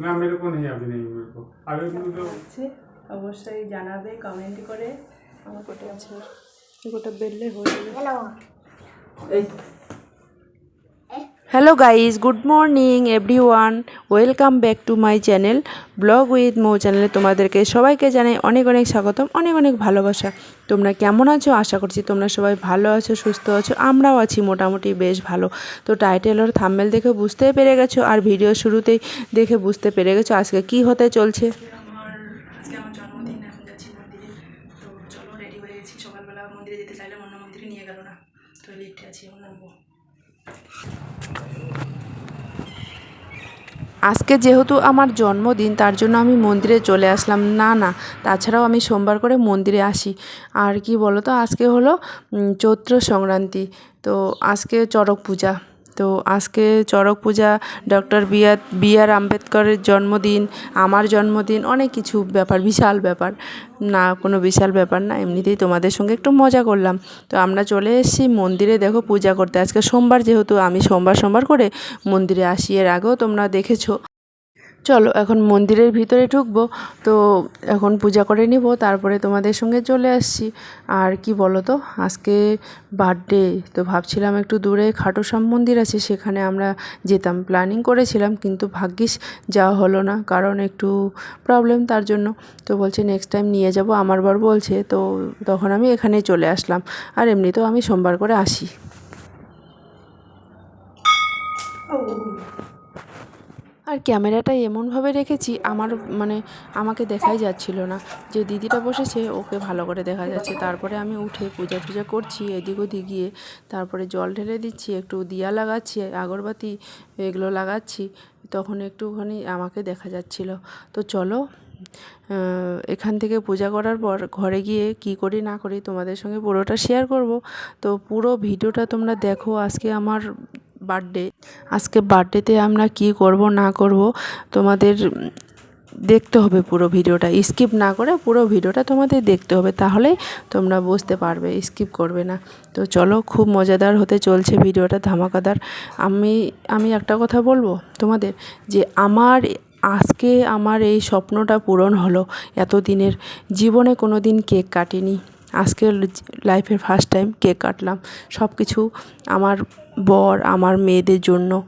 না মেরে নেই আপনি নেই মেরে আগে কিন্তু অবশ্যই জানাবে কমেন্ট করে। আমার কোটে আছে। গোটা বেললে হয়ে যাবে। এই hello guys good morning everyone welcome back to my channel blog with Mou চ্যানেলে তোমাদেরকে সবাইকে জানাই অনেক অনেক স্বাগতম, অনেক অনেক ভালোবাসা। তোমরা কেমন আছো? আশা করছি তোমরা সবাই ভালো আছো, সুস্থ আছো। আমরাও আছি মোটামুটি বেশ ভালো। তো টাইটেল ওর থাম্বেল দেখে বুঝতেই পেরে গেছো, আর ভিডিও শুরুতেই দেখে বুঝতে পেরে গেছো আজকে কি হতে চলছে আমার আজকে আমার জন্মদিন এখন যাচ্ছি মন্দিরে তো চলো রেডি হয়ে গেছি সকালবেলা মন্দিরে যেতে চাইলে অন্য মন্দিরে নিয়ে গেল না তো লিফটে আছি এখন নামবো আজকে যেহেতু আমার জন্মদিন, তার জন্য আমি মন্দিরে চলে আসলাম। না না, তাছাড়াও আমি সোমবার করে মন্দিরে আসি। আর কি বলো তো আজকে হলো চৈত্র সংক্রান্তি। তো আজকে চড়ক পূজা। তো আজকে Charak Puja, doctor B R B R আম্বেদকরের জন্মদিন, আমার জন্মদিন, অনেক কিছু ব্যাপার, বিশাল ব্যাপার। না, কোনো বিশাল ব্যাপার না, এমনিতেই তোমাদের সঙ্গে একটু মজা করলাম। তো আমরা চলে এসেছি মন্দিরে, দেখো পূজা করতে। আজকে সোমবার যেহেতু, আমি সোমবার সোমবার করে মন্দিরে আসি, এর আগেও তোমরা দেখেছ। চলো, এখন মন্দিরের ভিতরে ঢুকবো। তো এখন পূজা করে নিব, তারপরে তোমাদের সঙ্গে চলে আসছি। আর কি বলো তো আজকে বার্থডে তো ভাবছিলাম একটু দূরে খাটোশ্যাম মন্দির আছে, সেখানে আমরা যেতাম। প্ল্যানিং করেছিলাম, কিন্তু ভাগ্যিস যাওয়া হলো না, কারণ একটু প্রবলেম তার জন্য। তো বলছে নেক্সট টাইম নিয়ে যাব। আমার বার বলছে, তো তখন আমি এখানে চলে আসলাম। আর এমনিতেও আমি সোমবার করে আসি। আর ক্যামেরাটা এমনভাবে রেখেছি, আমার মানে আমাকে দেখাই যাচ্ছিল না। যে দিদিটা বসেছে, ওকে ভালো করে দেখা যাচ্ছে। তারপরে আমি উঠে পূজা টুজা করছি, এদিক ওদিক গিয়ে তারপরে জল ঢেলে দিচ্ছি, একটু দিয়া লাগাচ্ছি, আগরবাতি, এগুলো লাগাচ্ছি। তখন একটুখানি আমাকে দেখা যাচ্ছিল। তো চলো এখান থেকে পূজা করার পর ঘরে গিয়ে কি করি না করি তোমাদের সঙ্গে পুরোটা শেয়ার করব। তো পুরো ভিডিওটা তোমরা দেখো আজকে আমার বার্থডে আজকে বার্থডেতে আমরা কি করব, না করব, তোমাদের দেখতে হবে পুরো ভিডিওটা। স্কিপ না করে পুরো ভিডিওটা তোমাদের দেখতে হবে তাহলেই তোমরা বুঝতে পারবে স্কিপ করবে না। তো চলো, খুব মজাদার হতে চলছে ভিডিওটা, ধামাকাদার। আমি আমি একটা কথা বলব তোমাদের, যে আমার আজকে আমার এই স্বপ্নটা পূরণ হলো। এতদিনের জীবনে কোনো দিন কেক কাটিনি। আজকে লাইফের ফার্স্ট টাইম কেক কাটলাম। সব কিছু আমার বর, আমার মেয়েদের জন্য,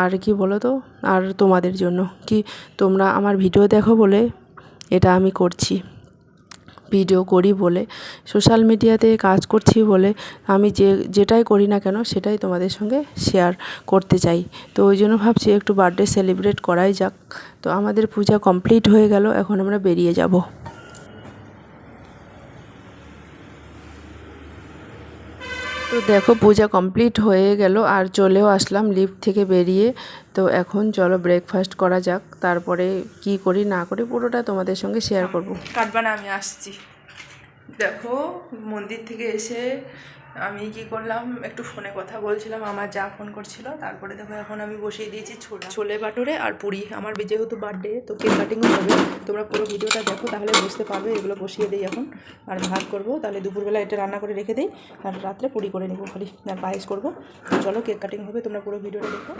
আর কি বলো তো আর তোমাদের জন্য। কি তোমরা আমার ভিডিও দেখো বলে এটা আমি করছি। ভিডিও করি বলে সোশ্যাল মিডিয়াতে কাজ করছি বলে, আমি যে, যেটাই করি না কেন সেটাই তোমাদের সঙ্গে শেয়ার করতে চাই। তো ওই জন্য ভাবছি একটু বার্থডে সেলিব্রেট করাই যাক। তো আমাদের পূজা কমপ্লিট হয়ে গেল, এখন আমরা বেরিয়ে যাব। তো দেখো পূজা কমপ্লিট হয়ে গেল আর চলেও আসলাম লিফট থেকে বেরিয়ে। তো এখন চলো ব্রেকফাস্ট করা যাক, তারপরে কি করি না করি পুরোটা তোমাদের সঙ্গে শেয়ার করব। কাটবা না, আমি আসছি। দেখো মন্দির থেকে এসে আমি কি করলাম? একটু ফোনে কথা বলছিলাম আমার যা ফোন করছিল। তারপরে দেখো এখন আমি বসিয়ে দিয়েছি ছোলা। ছোলে বাটুরে আর পুরি। আমার যেহেতু বার্থডে তো কেক কাটিংও হবে। তোমরা পুরো ভিডিওটা দেখো তাহলে বুঝতে পারবে এগুলো বসিয়ে দিই এখন। আর ভাত করব তাহলে দুপুরবেলা এটা রান্না করে রেখে দিই। আর রাত্রে পুরি করে নেব খালি আর পায়েস করব। চলো কেক কাটিং হবে তোমরা পুরো ভিডিওটা দেখো।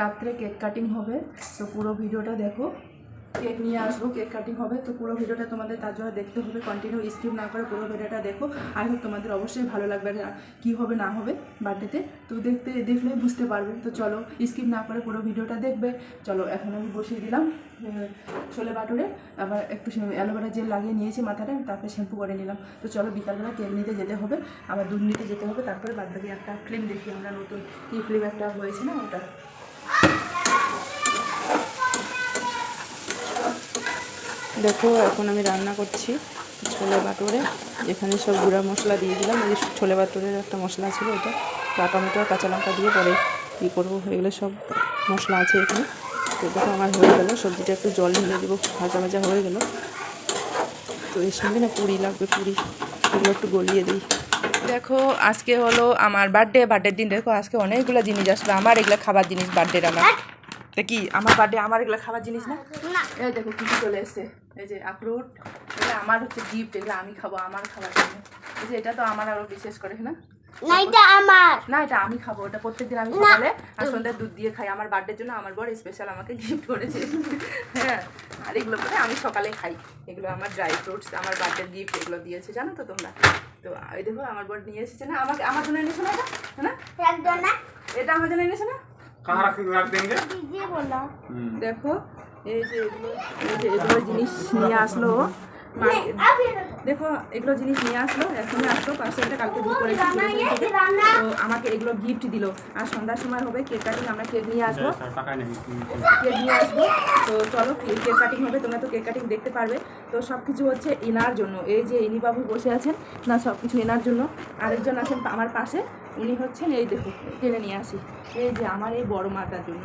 রাত্রে কেক কাটিং হবে তো পুরো ভিডিওটা দেখো। কেক নিয়ে আসব, কেক কাটিং হবে, তো পুরো ভিডিওটা তোমাদের তার জন্য দেখতে হবে কন্টিনিউ স্কিপ না করে পুরো ভিডিওটা দেখো। আই হোপ তোমাদের অবশ্যই ভালো লাগবে কী হবে, না হবে বার্থডেতে তো। দেখতে, দেখলে বুঝতে পারবে। তো চলো স্কিপ না করে পুরো ভিডিওটা দেখবে। চলো, এখন আমি বসিয়ে দিলাম ছোলে বাটুরে। আবার একটু অ্যালোভেরা জেল লাগিয়ে নিয়েছি মাথাটা, তারপরে শ্যাম্পু করে নিলাম। তো চলো বিকালবেলা কেক নিতে যেতে হবে, আবার দুধ নিতে যেতে হবে, তারপরে বাদ বাকি একটা ফিল্ম দেখি আমরা নতুন। কি ফিল্ম একটা হয়েছে না ওটা? দেখো, এখন আমি রান্না করছি ছোলে বাটুরে এখানে সব গুঁড়া মশলা দিয়ে দিলাম। এই ছোলে বাটুরের একটা মশলা ছিল ওটা। টমেটো আর কাঁচা লঙ্কা দিয়ে পরে কী করব। এগুলো সব মশলা আছে এখানে। তো দেখো, আমার হয়ে গেলো। সবজিটা একটু জল ঢেলে দেবো। ভাজা ভাজা হয়ে গেলো। তো এর সঙ্গে না পুরি লাগবে, পুরি। এগুলো একটু গলিয়ে দিই। দেখো, আজকে হলো আমার বার্থডে বার্থডের দিন। দেখো, আজকে অনেকগুলো জিনিস আসবে আমার এগুলো খাবার জিনিস বার্থডের আমার। তা কি আমার বার্থডে আমার এগুলো খাবার জিনিস না? এই দেখো কি কি চলে এসছে। এই যে আখরোট এটা আমার হচ্ছে গিফট এগুলো আমি খাব আমার খাবার জন্য। এই যে এটা তো আমার আরও বিশেষ করে না? না এটা আমার। না এটা আমি খাব ওটা প্রত্যেকদিন আমি সকালে আর সন্ধ্যায় দুধ দিয়ে খাই। আমার বার্থডের জন্য আমার বড় স্পেশাল আমাকে গিফট করেছে। হ্যাঁ আর এগুলো করে আমি সকালে খাই। এগুলো আমার ড্রাই ফ্রুটস আমার বার্থডের গিফট এগুলো দিয়েছে জানো তো তোমরা? তো এই দেখো আমার বড় নিয়ে এসেছে না? আমাকে আমার জন্য এনেছো না এটা? হ্যাঁ না? না। এটা আমার জন্য এনেছো না? कहाँ रख रख देंगे দিদি বলো দেখো এই যে এগুলো এই যে এগুলো জিনিস নিয়ে আসলো market- দেখো এগুলো জিনিস নিয়ে আসলো এখনই আসলো পার্সেলটা কালকে বুক করেছি দূরদূর থেকে। তো আমাকে এগুলো গিফট দিল আর সন্ধ্যার সময় হবে কেক কাটিং আমরা কেক নিয়ে আসবো सर पका नहीं কেক নিয়ে আসবো তো চলো কেক কাটিং হবে তোমরা তো কেক কাটিং দেখতে পারবে তো সব কিছু হচ্ছে এনার জন্য এই যে ইনি বাবু বসে আছেন না সব কিছু এনার জন্য আরেকজন আছেন আমার পাশে উনি হচ্ছেন এই দেখো টেনে নিয়ে আসি। এই যে আমার এই বড় মাটার জন্য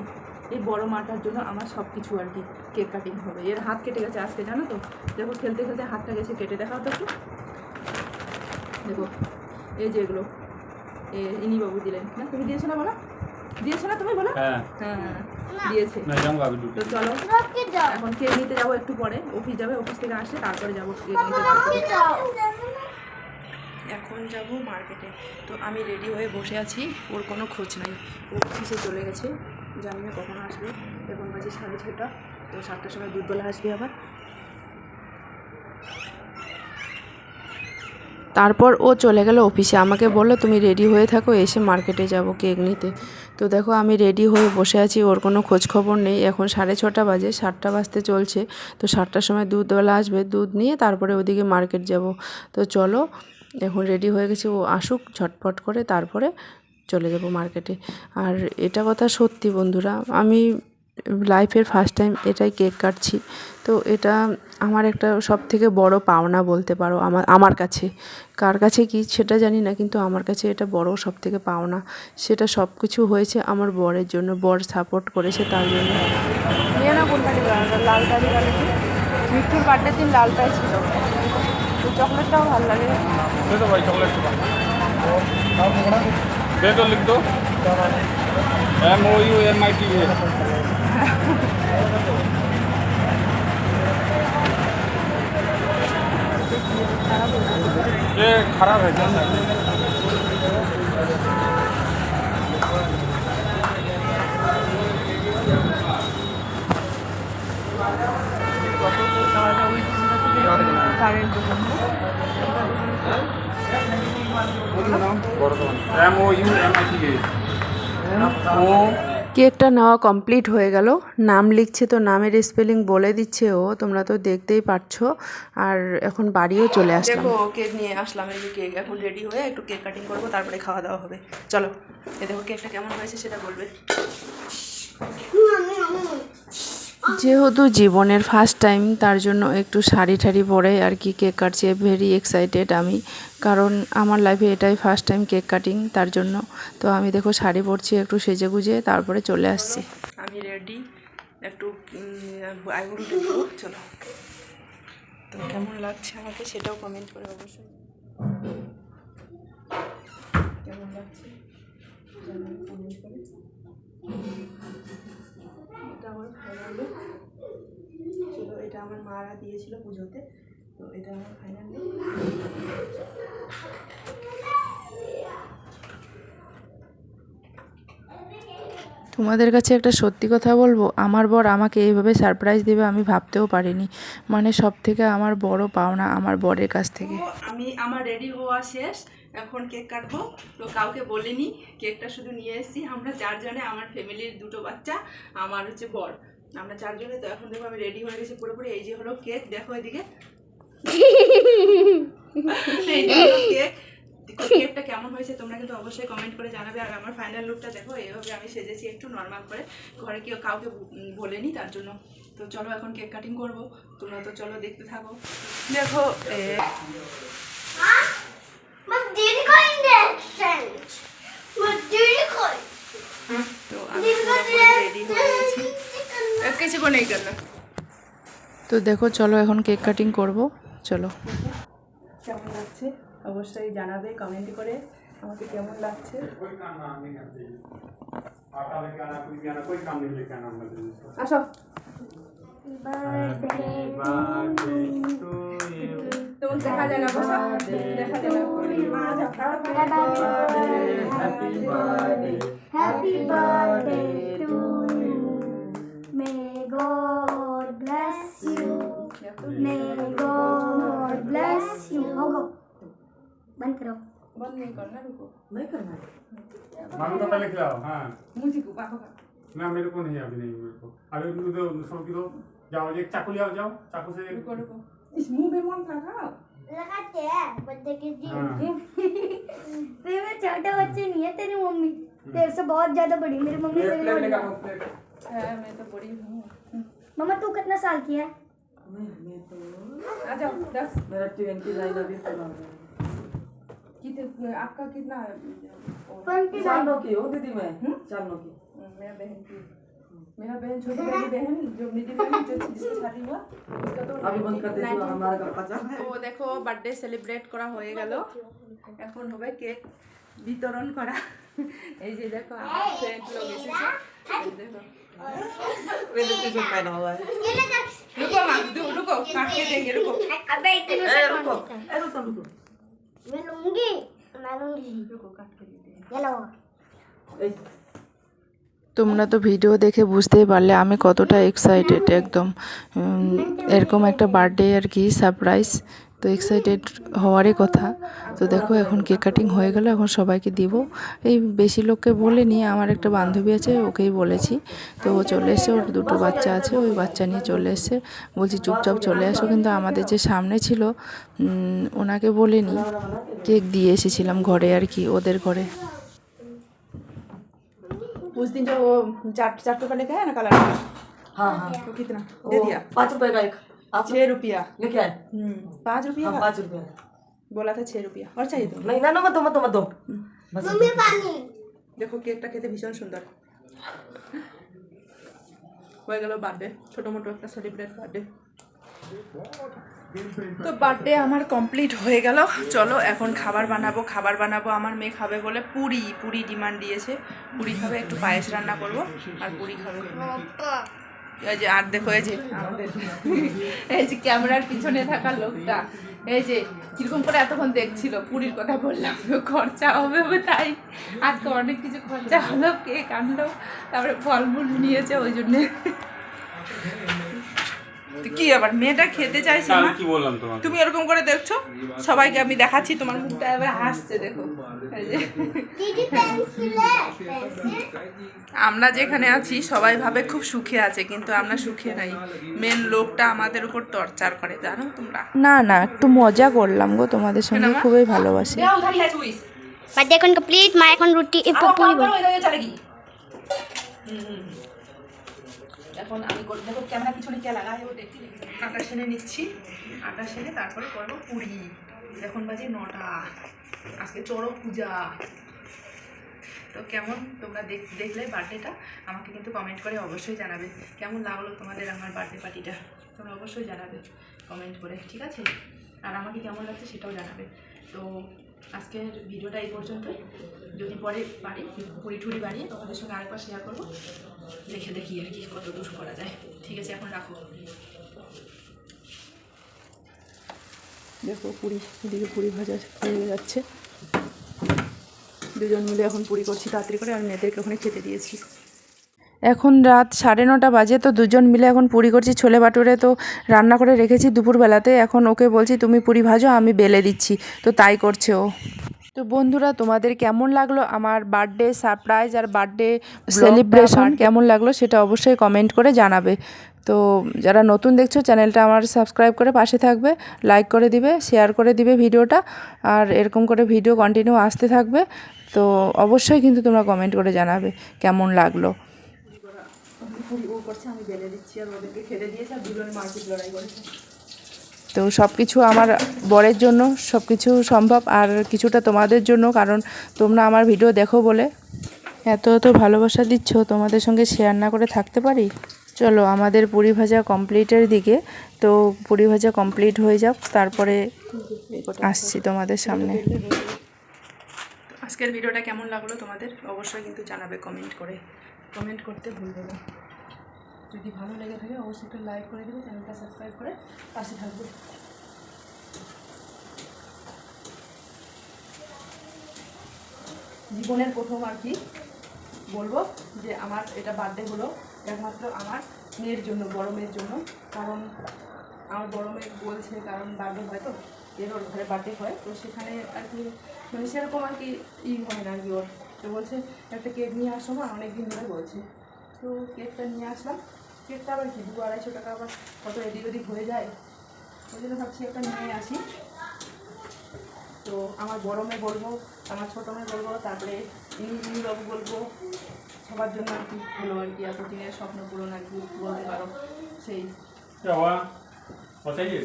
এই বড় মাটার জন্য আমার সব কিছু আর কি কেক কাটিং হবে। এর হাত কেটে গেছে আজকে জানো তো? দেখো খেলতে খেলতে হাতটা গেছে কেটে দেখাও তো দেখো এই যে এগুলো এ ইনি বাবু দিলেন। না তুমি দিয়েছ না বলো? দিয়েছ না তুমি বলো? হ্যাঁ।, হ্যাঁ দিয়েছে। তো চলো এখন কেক নিতে যাব একটু পরে। অফিস যাবে অফিস থেকে আসে তারপরে যাব। কেক নিতে এখন যাব মার্কেটে। তো আমি রেডি হয়ে বসে আছি, ওর কোনো খোঁজ নাই। ও অফিসে চলে গেছে, জানি না কখন আসবে। এখন বাজে সাড়ে ছটা তো সাতটার সময় দুধবেলা আসবে আবার। তারপর ও চলে গেল অফিসে। আমাকে বলল, তুমি রেডি হয়ে থাকো, এসে মার্কেটে যাব কেক নিতে তো দেখো, আমি রেডি হয়ে বসে আছি, ওর কোনো খোঁজ খবর নেই। এখন সাড়ে ছটা বাজে, সাতটা বাজতে চলছে। তো সাতটার সময় দুধবেলা আসবে, দুধ নিয়ে তারপরে ওদিকে মার্কেট যাব। তো চলো এখন রেডি হয়ে গেছি, ও আসুক, ঝটপট করে তারপরে চলে যাব মার্কেটে আর এটা কথা সত্যি বন্ধুরা, আমি লাইফের ফার্স্ট টাইম এটাই কেক কাটছি। তো এটা আমার একটা সব থেকে বড় পাওনা বলতে পারো আমার আমার কাছে। কার কাছে কি সেটা জানি না, কিন্তু আমার কাছে এটা বড় সব থেকে পাওনা। সেটা সব কিছু হয়েছে আমার বরের জন্য, বর সাপোর্ট করেছে তার জন্য। লালটারি মিঠুর বার্থডের দিন লালটাই ছিল। तो चॉकलेट का हाल लगे दे दो भाई चॉकलेट का दे दो लिख दो M O U M I T A ये खराब है ও কেকটা নেওয়া কমপ্লিট হয়ে গেল। নাম লিখছে তো নামের স্পেলিং বলে দিচ্ছে ও তোমরা তো দেখতেই পাচ্ছ আর এখন বাড়িও চলে আসবে দেখো কেক নিয়ে আসলাম এই কেক। এখন রেডি হয়ে একটু কেক কাটিং করব তারপরে খাওয়া দাওয়া হবে। চলো এ দেখো কেকটা কেমন হয়েছে সেটা বলবে। যেহেতু জীবনের ফার্স্ট টাইম তার জন্য একটু শাড়ি ঠাড়ি পরে আর কি কেক কাটছে। ভেরি এক্সাইটেড আমি। কারণ আমার লাইফে এটাই ফার্স্ট টাইম কেক কাটিং তার জন্য। তো আমি দেখো শাড়ি পরছি, একটু সেজে গুজে, তারপরে চলে আসছি। আমি রেডি একটু চলো। তো কেমন লাগছে আমাকে সেটাও কমেন্ট করে অবশ্যই। কেমন লাগছে। ছিল। এটা আমার মারা দিয়েছিল পুজোতে তো এটা আমার ফাইনাল তোমাদের কাছে একটা সত্যি কথা বলব? আমার বর আমাকে এইভাবে সারপ্রাইজ দেবে আমি ভাবতেও পারিনি। মানে সব থেকে আমার বড় পাওনা আমার বরের কাছ থেকে। আমি আমার রেডি হওয়া শেষ। এখন কেক কাটবো। তো কাউকে বলিনি কেকটা শুধু নিয়ে এসেছি। আমরা চারজনে আমার ফ্যামিলির দুটো বাচ্চা আমার হচ্ছে বর। আমরা চারজনে তো এখন দেখো আমি রেডি হয়ে গেছি পুরোপুরি। এই যে হলো কেক দেখো এদিকে। কেক কেকটা কেমন হয়েছে তোমরা কিন্তু অবশ্যই কমেন্ট করে জানাবে। আর আমার ফাইনাল লুকটা দেখো, এইভাবে আমি সেজেছি একটু নর্মাল করে। ঘরে কেউ কাউকে বলেনি, তার জন্য। তো চলো এখন কেক কাটিং করব। তোমরা তো চলো দেখতে থাকো। দেখো এ, মা দিদি কই দেখছেন মা দিদি কই তো আমি পুরোপুরি রেডি হয়ে গেছি লাগিয়েছি বলে এই তো দেখো চলো এখন কেক কাটিং করব। চলো। কেমন লাগছে? অবশ্যই জানাবে কমেন্ট করে। আমাকে কেমন লাগছে? আসো। দেখা যায় না দেখা যায় না। God bless you. May God bless you. हो गो बंद करो। बंद नहीं करना रुको। मानो तो पहले खिलाओ हाँ। मुझे को पापा का। ना मेरे को नहीं अभी नहीं मेरे को। अभी उनको दो सबकी दो जाओ एक चाकू ले आओ जाओ। चाकू से रुको रुको। इस मुँह में मन था खाओ लगाते हैं बर्थडे के दिन हाँ। तेरे छोटे बच्चे नहीं है तेरी मम्मी। तेरे से बहुत ज़्यादा बड़ी मेरी मम्मी से भी बड़ी। है। है मैं तो बड़ी हूँ मम्मा तू कितना साल की है आ जाओ दस मेरा ट्वेंटी नाइन अभी पूरा हुआ। कितने आपका कितना है ट्वेंटी चारों की हो दीदी मैं चारों की मेरा बहन की मेरा बहन छोटी वाली बहन जो मेरी बहन जो जिसकी शादी हुआ उसका तो अभी बंद कर देती हूँ हमारा घर पचास है তো দেখো বার্থডে সেলিব্রেট করা হয়ে গেল এখন হবে কেক বিতরণ করা এই যে দেখো আমার ফ্রেন্ড লোক এসেছে এই দেখো Benim kızım ben olay. Ruko ma, dur Ruko. Kalk edenge Ruko. Abi ettim. Ee Ruko. Ee Ruko Ruko. Ben lungi. Ben lungi. Ruko kalk edenge. Yellow. তোমরা তো ভিডিও দেখে বুঝতেই পারলে আমি কতটা এক্সাইটেড একদম এরকম একটা বার্থডে আর কি সারপ্রাইজ তো এক্সাইটেড হওয়ারই কথা তো দেখো এখন কেক কাটিং হয়ে গেল এখন সবাইকে দিব এই বেশি লোককে বলিনি আমার একটা বান্ধবী আছে ওকেই বলেছি তো ও চলে এসে ওর দুটো বাচ্চা আছে ওই বাচ্চা নিয়ে চলে এসে বলছি চুপচাপ চলে আসো কিন্তু আমাদের যে সামনে ছিল উম, ওনাকে বলিনি কেক দিয়ে এসেছিলাম ঘরে আর কি ওদের ঘরে उस दिन जो वो चाट चाट रुपये लेके आया ना कलर का हाँ हाँ तो कितना वो दे दिया पाँच रुपए का एक आप छः रुपया लेके आए हम्म, पाँच रुपया हाँ का पाँच रुपए बोला था छः रुपया और चाहिए तुम नहीं ना ना मत दो मत दो मत दो बस मम्मी पानी দেখো কেকটা খেতে ভীষণ সুন্দর হয়ে গেল বার্থডে ছোটো মোটো একটা সেলিব্রেট বার্থডে তো বার্থডে আমার কমপ্লিট হয়ে গেল চলো এখন খাবার বানাবো খাবার বানাবো আমার মেয়ে খাবে বলে পুরি পুরি ডিমান্ড দিয়েছে পুরি খাবে একটু পায়েস রান্না করব আর পুরি খাবে এই যে আর দেখো, এই যে আমাদের এই যে ক্যামেরার পিছনে থাকা লোকটা, এই যে কীরকম করে এতক্ষণ দেখছিল, পুরীর কথা বললাম, খরচা হবে হবে তাই আজকে অনেক কিছু খরচা হলো, কেক আনলো, তারপরে ফলমূল নিয়েছে, ওই জন্যে। কি আবার মেয়েটা খেতে চাইছে না কি বললাম তোমাকে? তুমি এরকম করে দেখছ? সবাইকে আমি দেখাচ্ছি তোমার মুখটা এবার হাসছে দেখো। আমরা যেখানে আছি সবাই ভাবে খুব সুখে আছে কিন্তু আমরা সুখে নাই। মেন লোকটা আমাদের উপর টর্চার করে জানো তোমরা? না না একটু মজা করলাম গো তোমাদের সঙ্গে খুবই ভালোবাসি। বাদ এখন কমপ্লিট মা এখন রুটি পুরি হুম। এখন আমি করব। দেখো ক্যামেরা পিছনে কে লাগাই ও দেখছি আটা সেনে নিচ্ছি, আটা সেনে তারপরে করব পুরি। এখন বাজে নটা। আজকে চড়ক পূজা। তো কেমন তোমরা দেখ- দেখলে বার্থডেটা, আমাকে কিন্তু কমেন্ট করে অবশ্যই জানাবে। কেমন লাগল তোমাদের আমার বার্থডে পার্টিটা? তোমরা অবশ্যই জানাবে কমেন্ট করে, ঠিক আছে? আর আমাকে কেমন লাগছে সেটাও জানাবে। তো আজকের ভিডিওটা এই পর্যন্তই। যদি পরে পারি পুরি টুরি বানিয়ে তোমাদের সঙ্গে আরেকবার শেয়ার করব। দেখে দেখি আর কি কত দূর করা যায়। ঠিক আছে, এখন রাখো। দেখো পুরি, এদিকে পুরি ভাজা হয়ে যাচ্ছে। দুজন মিলে এখন পুরি করছি তাড়াতাড়ি করে, আর মেয়েদেরকে ওখানে খেতে দিয়েছি। এখন রাত সাড়ে নটা বাজে, তো দুজন মিলে এখন পুরি করছি। ছোলে বাটুরে তো রান্না করে রেখেছি দুপুরবেলাতে। এখন ওকে বলছি, তুমি পুরি ভাজো, আমি বেলে দিচ্ছি। তো তাই করছে ও। তো বন্ধুরা তোমাদের কেমন লাগল আমার বার্থডে সারপ্রাইজ আর বার্থডে সেলিব্রেশন কেমন লাগল সেটা অবশ্যই কমেন্ট করে জানাবে। তো যারা নতুন দেখছ চ্যানেলটা আমার সাবস্ক্রাইব করে পাশে থাকবে লাইক করে দিবে শেয়ার করে দিবে ভিডিওটা আর এরকম করে ভিডিও কন্টিনিউ আসতে থাকবে তো অবশ্যই কিন্তু তোমরা কমেন্ট করে জানাবে কেমন লাগল। ও করছে আমি বেলে দিচ্ছি আর ওদেরকে খেতে দিয়েছে আর দুজন মারপিট লড়াই করেছে। তো সব কিছু আমার বরের জন্য সব কিছু সম্ভব আর কিছুটা তোমাদের জন্য, কারণ তোমরা আমার ভিডিও দেখো বলে। এত এত ভালোবাসা দিচ্ছ, তোমাদের সঙ্গে শেয়ার না করে থাকতে পারি? চলো, আমাদের পুরি ভাজা কমপ্লিটের দিকে। তো পুরি ভাজা কমপ্লিট হয়ে যাক, তারপরে আসছি তোমাদের সামনে। আজকের ভিডিওটা কেমন লাগল তোমাদের? অবশ্যই কিন্তু জানাবে কমেন্ট করে। কমেন্ট করতে ভুলবে না। যদি ভালো লেগে থাকে অবশ্যই একটা লাইক করে দেবে চ্যানেলটা সাবস্ক্রাইব করে পাশে থাকবে। জীবনের প্রথম আর কি বলব যে আমার এটা বার্থডে হলো একমাত্র আমার মেয়ের জন্য, বড় মেয়ের জন্য। কারণ আমার বড় মেয়ে বলছে, কারণ বার্থডে হয় তো, এর ওর ঘরে বার্থডে হয়। তো সেখানে আর কি মানে সেরকম আর কি ই হয় না আর কি ওর। তো বলছে, একটা কেক নিয়ে আসো মা অনেক দিন ধরে বলছে। তো কেকটা নিয়ে আসলাম কেকটা আবার কি দু আড়াইশো টাকা আবার কত এদিক ওদিক হয়ে যায় ওই জন্য ভাবছি একটা নিয়ে আসি তো আমার বড় মেয়ে বলবো আমার ছোটো মেয়ে বলবো তারপরে ইনি বাবু বলবো সবার জন্য আর কি হলো আর কি এত দিনের স্বপ্ন পূরণ আর কি বলতে পারো সেই क्या हुआ और चाहिए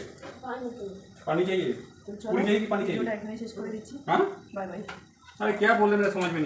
पानी चाहिए তো पूरी चाहिए कि पानी ভিডিওটা चाहिए এখানে শেষ করে দিচ্ছি हाँ বাই বাই अरे क्या बोल रहे मेरे समझ में नहीं